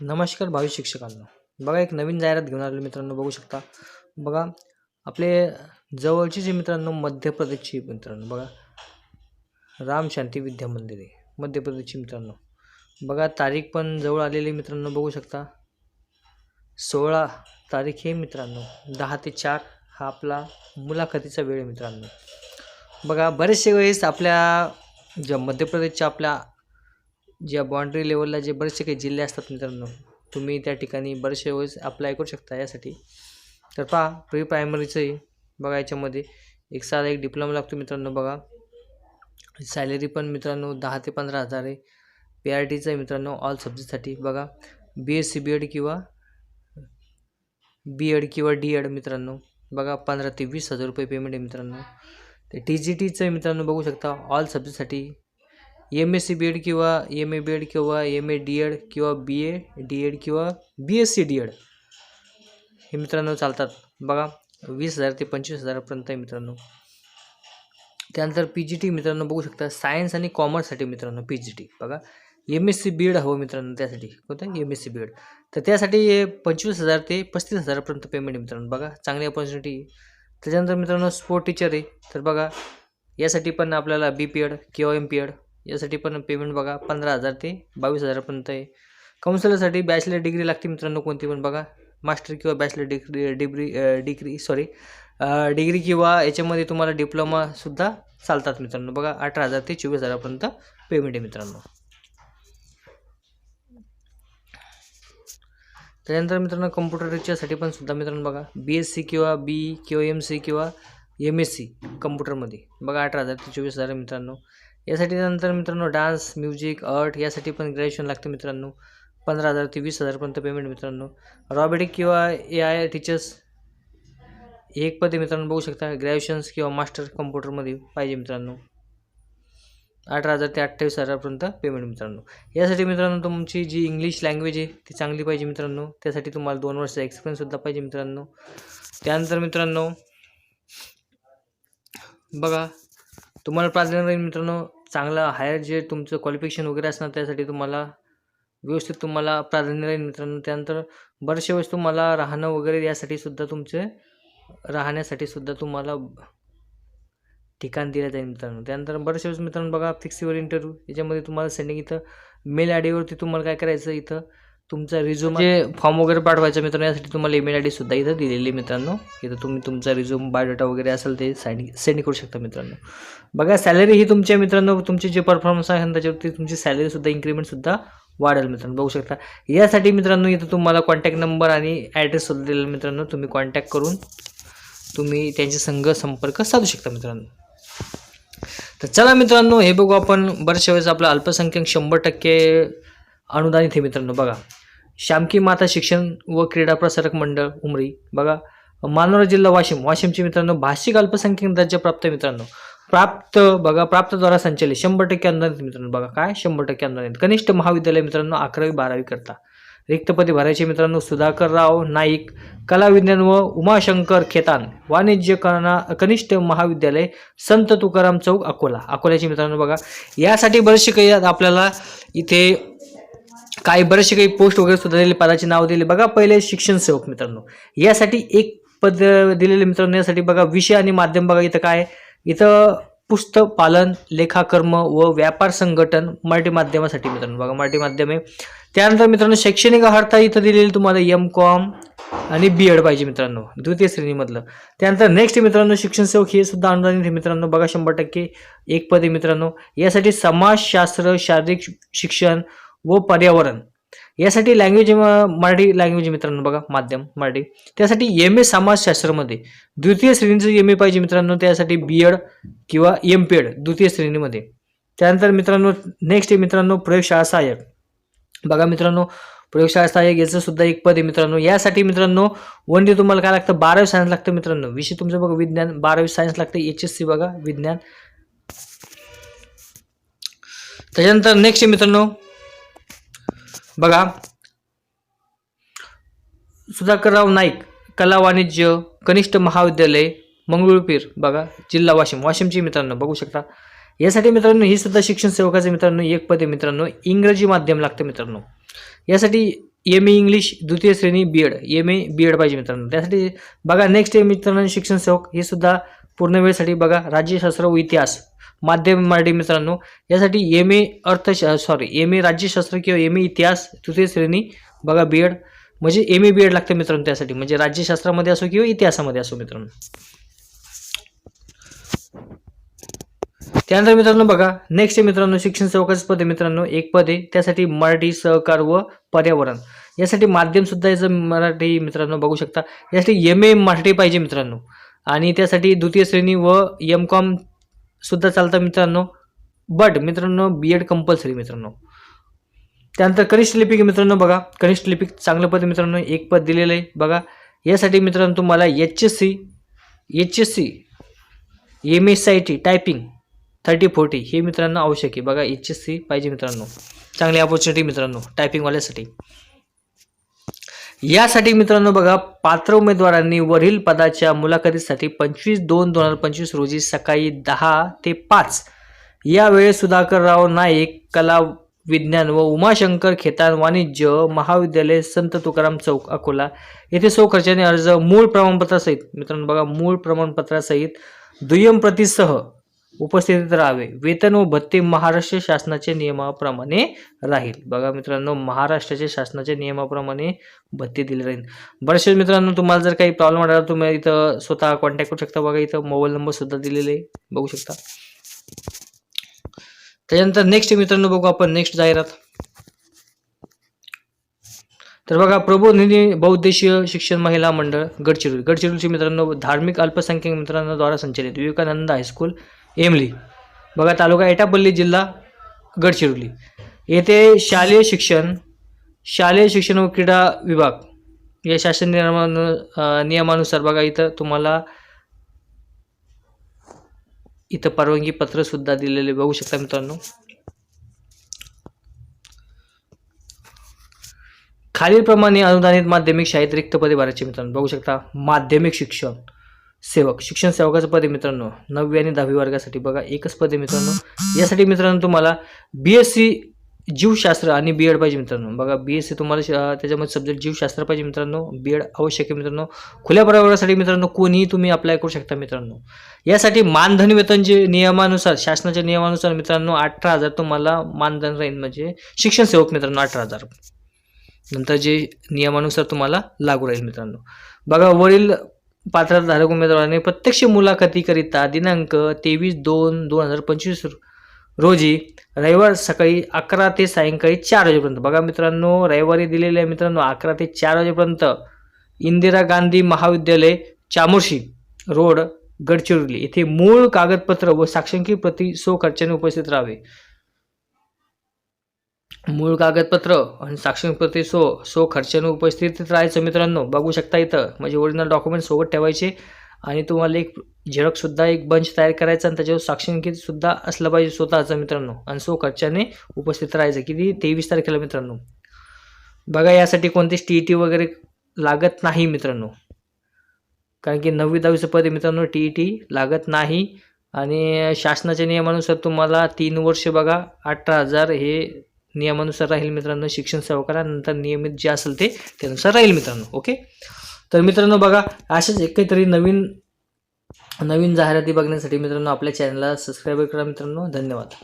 नमस्कार भावी शिक्षकांनो. बघा एक नवीन जाहिरात घेऊन आलेलो मित्रांनो बघू शकता. बघा आपले जवळचे जे मित्रांनो मध्य प्रदेशची मित्रांनो बघा. राम शांती विद्या मंदिर आहे मध्य प्रदेशची मित्रांनो. बघा तारीख पण जवळ आलेली मित्रांनो बघू शकता. सोळा तारीख आहे मित्रांनो दहा ते चार हा आपला मुलाखतीचा वेळ आहे मित्रांनो. बघा बरेचसे वेळेस आपल्या ज्या मध्य प्रदेशच्या आपल्या ज्या बाँड्री लेवलला जे बरेचसे काही जिल्हे असतात मित्रांनो तुम्ही त्या ठिकाणी बरेचसे वेळेस अप्लाय करू शकता यासाठी. तर पहा प्री प्रायमरीचंही बघा याच्यामध्ये. एक साधा एक डिप्लोमा लागतो मित्रांनो बघा. सॅलरी पण मित्रांनो दहा ते पंधरा हजार आहे. पी आर टीचं आहे मित्रांनो ऑल सब्जेक्टसाठी बघा. B S C B Ed किंवा बी एड किंवा डी एड मित्रांनो बघा. पंधरा ते वीस हजार रुपये पेमेंट आहे मित्रांनो. ते टी जी टीचं आहे मित्रांनो बघू शकता all सब्जेक्टसाठी M S C B Ed किंवा एम ए बी एड किंवा एम ए डी एड किंवा बी ए डी एड किंवा B S C D Ed हे मित्रांनो चालतात. बघा वीस हजार ते पंचवीस हजारापर्यंत आहे मित्रांनो. त्यानंतर पी जी टी मित्रांनो बघू शकता. सायन्स आणि कॉमर्ससाठी मित्रांनो पी जी टी बघा M S C B Ed हवं मित्रांनो त्यासाठी. कोणतं? M S C B Ed तर त्यासाठी पंचवीस हजार ते पस्तीस हजारापर्यंत पेमेंट आहे मित्रांनो. बघा चांगली अपॉर्च्युनिटी त्याच्यानंतर मित्रांनो स्पोर्ट टीचर आहे. तर बघा यासाठी पण आपल्याला बी पी एड किंवा एम पी एड यासाठी पण पेमेंट बघा पंधरा हजार ते बावीस हजारापर्यंत आहे. काउन्सिलरसाठी बॅचलर डिग्री लागते मित्रांनो कोणती पण बघा. मास्टर किंवा bachelor degree degree degree sorry degree किंवा याच्यामध्ये तुम्हाला डिप्लोमासुद्धा चालतात मित्रांनो. बघा अठरा हजार ते चोवीस हजारापर्यंत पेमेंट आहे मित्रांनो. त्यानंतर मित्रांनो कम्प्युटरच्यासाठी पण सुद्धा मित्रांनो बघा. बी एस सी किंवा बी किंवा एम सी किंवा एम एस सी कम्प्युटरमध्ये बघा अठरा हजार ते चोवीस हजार मित्रांनो. यासाठी नंतर मित्रांनो डान्स म्युझिक आर्ट यासाठी पण ग्रॅज्युएशन लागतं मित्रांनो. पंधरा हजार ते वीस हजारपर्यंत पेमेंट मित्रांनो. रॉबेटिक किंवा ए आय टीचर्स एक पदे मित्रांनो बघू शकता. ग्रॅज्युएशन्स किंवा मास्टर कम्प्युटरमध्ये पाहिजे मित्रांनो. अठरा हजार ते अठ्ठावीस हजारपर्यंत पेमेंट मित्रांनो. यासाठी मित्रांनो तुमची जी इंग्लिश लँग्वेज आहे ती चांगली पाहिजे मित्रांनो. त्यासाठी तुम्हाला दोन वर्षाचा एक्सपिरियन्ससुद्धा पाहिजे मित्रांनो. त्यानंतर मित्रांनो बघा तुम्हाला प्राधान्य राहील मित्रांनो चांगलं हायर जे तुमचं क्वालिफिकेशन वगैरे असणार त्यासाठी तुम्हाला व्यवस्थित तुम्हाला प्राधान्य राहील मित्रांनो. त्यानंतर बरेचशा वेळेस तुम्हाला राहणं वगैरे यासाठी सुद्धा तुमचे राहण्यासाठी सुद्धा तुम्हाला ठिकाण दिलं जाईल मित्रांनो. त्यानंतर बरेचशा वेळेस मित्रांनो बघा फिक्सीवर इंटरव्ह्यू याच्यामध्ये तुम्हाला सेंडिंग इथं मेल आय डीवरती तुम्हाला काय करायचं इथं? तुमचा रिझ्यूम जे फॉर्म वगैरे पाठवायचा मित्रांनो यासाठी तुम्हाला ईमेल आय डी सुद्धा इथं दिलेली आहे मित्रांनो. इथं तुम्ही तुमचा रिझ्यूम बायोडाटा वगैरे असेल ते साईन सेंड करू शकता मित्रांनो. बघा सॅलरी ही तुमच्या मित्रांनो तुमचे जे परफॉर्मन्स आहे त्याच्यावरती तुमची सॅलरीसुद्धा इन्क्रीमेंटसुद्धा वाढेल मित्रांनो. बघू शकता. यासाठी मित्रांनो इथं तुम्हाला कॉन्टॅक्ट नंबर आणि ॲड्रेससुद्धा दिलेला मित्रांनो. तुम्ही कॉन्टॅक्ट करून तुम्ही त्यांच्या संघ संपर्क साधू शकता मित्रांनो. तर चला मित्रांनो हे बघू आपण बऱ्याचशा वेळेस आपलं अल्पसंख्याक शंभर टक्के अनुदानित आहे मित्रांनो. बघा. श्यामकी माता शिक्षण व क्रीडा प्रसारक मंडळ उमरी. बघा मानोरा जिल्हा वाशिम. वाशिमचे मित्रांनो भाषिक अल्पसंख्याक दर्जा प्राप्त मित्रांनो. प्राप्त बघा प्राप्तद्वारा संचलित. शंभर टक्के अनुदानित मित्रांनो. बघा काय? शंभर टक्के अनुदानित कनिष्ठ महाविद्यालय मित्रांनो अकरावी बारावी करता. रिक्तपदे भरायचे मित्रांनो सुधाकरराव नाईक कला विज्ञान व उमाशंकर खेतान. वाणिज्य कना कनिष्ठ महाविद्यालय संत तुकाराम चौक अकोला. अकोल्याचे मित्रांनो बघा. यासाठी बरेचसे काही आपल्याला इथे काही बरेचसे काही पोस्ट वगैरे सुद्धा दिले पदाचे नाव दिले बघा पहिले शिक्षण सेवक मित्रांनो. यासाठी एक पद दिलेले मित्रांनो यासाठी बघा विषय आणि माध्यम बघा इथं काय इथं पुस्तक पालन लेखाकर्म व व्यापार संघटन मराठी माध्यमासाठी मित्रांनो. बघा मराठी माध्यम आहे. त्यानंतर मित्रांनो शैक्षणिक अर्हता इथं दिलेली तुम्हाला एम कॉम आणि बी एड पाहिजे मित्रांनो. द्वितीय श्रेणीमधलं. त्यानंतर नेक्स्ट मित्रांनो शिक्षण सेवक हे सुद्धा अनुदानित आहे मित्रांनो. बघा शंभर टक्के एक पद आहे मित्रांनो. यासाठी समाजशास्त्र शारीरिक शिक्षण व पर्यावरण. यासाठी लँग्वेज मराठी लँग्वेज मित्रांनो बघा माध्यम मराठी. त्यासाठी एम ए समाजशास्त्रामध्ये. द्वितीय श्रेणीचं एम ए पाहिजे मित्रांनो त्यासाठी बी एड किंवा एम पी एड द्वितीय श्रेणीमध्ये. त्यानंतर मित्रांनो नेक्स्ट आहे मित्रांनो प्रयोगशाळा सहाय्यक. बघा मित्रांनो प्रयोगशाळा सहाय्यक याचं सुद्धा एक पद आहे मित्रांनो. यासाठी मित्रांनो वन डे तुम्हाला काय लागतं? बारावी सायन्स लागतं मित्रांनो. विषय तुमचं बघा विज्ञान. बारावी सायन्स लागतं एच एस सी बघा विज्ञान. त्याच्यानंतर नेक्स्ट आहे मित्रांनो बघा. सुधाकरराव नाईक कला वाणिज्य कनिष्ठ महाविद्यालय मंगळूरपीर बघा जिल्हा वाशिम. वाशिमची मित्रांनो बघू शकता. यासाठी मित्रांनो ही सुद्धा शिक्षण सेवकाचे मित्रांनो एक पदे मित्रांनो इंग्रजी माध्यम लागतं मित्रांनो. यासाठी एम ए इंग्लिश द्वितीय श्रेणी B Ed M A B Ed पाहिजे मित्रांनो. त्यासाठी बघा नेक्स्ट आहे मित्रांनो शिक्षण सेवक हे सुद्धा पूर्ण वेळेसाठी बघा राज्यशास्त्र व इतिहास. माध्यम मराठी मित्रांनो यासाठी एम ए अर्थशा सॉरी एम ए राज्यशास्त्र किंवा एम ए इतिहास तृतीय श्रेणी बघा बी एड म्हणजे एम ए बी एड लागतं मित्रांनो त्यासाठी. म्हणजे राज्यशास्त्रामध्ये असो किंवा इतिहासामध्ये असो मित्रांनो. त्यानंतर मित्रांनो बघा नेक्स्ट आहे मित्रांनो शिक्षण सेवकाचं पद मित्रांनो एक पद. आहे त्यासाठी मराठी सहकार व पर्यावरण. यासाठी माध्यम सुद्धा याचं मराठी मित्रांनो बघू शकता. यासाठी एम ए मराठी पाहिजे मित्रांनो. आणि त्यासाठी द्वितीय श्रेणी व एम कॉम सुद्धा चालतं मित्रांनो. बट मित्रांनो बी एड कंपल्सरी मित्रांनो. त्यानंतर कनिष्ठ लिपिक मित्रांनो बघा. कनिष्ठ लिपिक चांगलं पद मित्रांनो. एक पद दिलेलं आहे बघा. यासाठी मित्रांनो तुम्हाला H S C H S C M S I T typing thirty forty हे मित्रांनो आवश्यक आहे. बघा एच एस सी पाहिजे मित्रांनो. चांगली अपॉर्च्युनिटी मित्रांनो टायपिंगवाल्यासाठी यासाठी मित्रांनो बघा पात्र उमेदवारांनी वरील पदाच्या मुलाखतीसाठी पंचवीस दोन दोन हजार पंचवीस रोजी सकाळी दहा ते पाच. यावेळी सुधाकरराव नाईक कला विज्ञान व उमाशंकर खेतान वाणिज्य महाविद्यालय संत तुकाराम चौक अकोला येथे सौ खर्चाने अर्ज मूळ प्रमाणपत्रासहित मित्रांनो बघा मूळ प्रमाणपत्रासहित दुय्यम प्रतीसह उपस्थितीत राहावे. वेतन व भत्ते महाराष्ट्र शासनाच्या नियमाप्रमाणे राहील. बघा मित्रांनो महाराष्ट्राच्या शासनाच्या नियमाप्रमाणे भत्ते दिले राहील. बरेचसे मित्रांनो तुम्हाला जर काही प्रॉब्लेम आला तुम्ही इथं स्वतः कॉन्टॅक्ट करू शकता. बघा इथं मोबाईल नंबर सुद्धा दिलेले आहे. बघू शकता. त्याच्यानंतर नेक्स्ट मित्रांनो बघू आपण नेक्स्ट जाहिरात. तर बघा प्रबोधिनी बहुद्देशीय शिक्षण महिला मंडळ गडचिरोली. गडचिरोलीचे मित्रांनो धार्मिक अल्पसंख्याक मित्रांनो द्वारा संचलित विवेकानंद हायस्कूल एमली. बघा तालुका एटापल्ली जिल्हा गडचिरोली. येथे शालेय शिक्षण शालेय शिक्षण व क्रीडा विभाग या शासन नियमानु नियमानुसार बघा इथं तुम्हाला इथं परवानगी पत्र सुद्धा दिलेले बघू शकता मित्रांनो. खालीलप्रमाणे अनुदानित माध्यमिक शाळेत रिक्त पदे भरायचे मित्रांनो. बघू शकता माध्यमिक शिक्षण. सेवक शिक्षण सेवकाचं पद आहे मित्रांनो नववी आणि दहावी वर्गासाठी बघा एकच पद आहे मित्रांनो. यासाठी मित्रांनो तुम्हाला बी एस सी जीवशास्त्र आणि बी एड पाहिजे मित्रांनो. बघा बी एस सी तुम्हाला त्याच्यामध्ये सब्जेक्ट जीवशास्त्र पाहिजे मित्रांनो. बी एड आवश्यक आहे मित्रांनो. खुल्या प्रवर्गासाठी मित्रांनो कोणीही तुम्ही अप्लाय करू शकता मित्रांनो. यासाठी मानधन वेतन जे नियमानुसार शासनाच्या नियमानुसार मित्रांनो अठरा हजार तुम्हाला मानधन राहील. म्हणजे शिक्षण सेवक मित्रांनो अठरा हजार. नंतर जे नियमानुसार तुम्हाला लागू राहील मित्रांनो. बघा वरील पात्रधारक उमेदवाराने? प्रत्यक्ष मुलाखतीकरिता दिनांक तेवीस दोन दोन हजार पंचवीस रोजी रविवार सकाळी अकरा ते सायंकाळी चार वाजेपर्यंत. बघा मित्रांनो रविवारी दिलेले आहे मित्रांनो अकरा ते चार वाजेपर्यंत इंदिरा गांधी महाविद्यालय चामोर्शी रोड गडचिरोली. येथे मूळ कागदपत्र व साक्षांकी प्रती सो खर्चाने उपस्थित राहावे. मूळ कागदपत्र आणि साक्षीपत्री सो सो खर्चाने उपस्थित राहायचं मित्रांनो. बघू शकता इथं म्हणजे ओरिजिनल डॉक्युमेंट सोबत ठेवायचे आणि तुम्हाला एक झेरॉक्ससुद्धा एक बंच तयार करायचा आणि त्याच्यावर साक्षांकित असलं पाहिजे स्वतःचं मित्रांनो. आणि सो खर्चाने उपस्थित राहायचं. किती? तेवीस तारखेला मित्रांनो. बघा यासाठी कोणतीच टी ई टी वगैरे लागत नाही मित्रांनो. कारण की नववी दहावीचं पद मित्रांनो टी ई टी लागत नाही. आणि शासनाच्या नियमानुसार तुम्हाला तीन वर्ष बघा अठरा हजार हे नियमानुसार राहील मित्रांनो शिक्षण सेवकाला नंतर नियमित जे असेल ते त्यानुसार राहील मित्रांनो ओके? तर मित्रांनो बघा अशाच एक काहीतरी नवीन नवीन जाहिराती बघण्यासाठी मित्रांनो आपल्या चॅनलला सबस्क्राईब करा मित्रांनो धन्यवाद.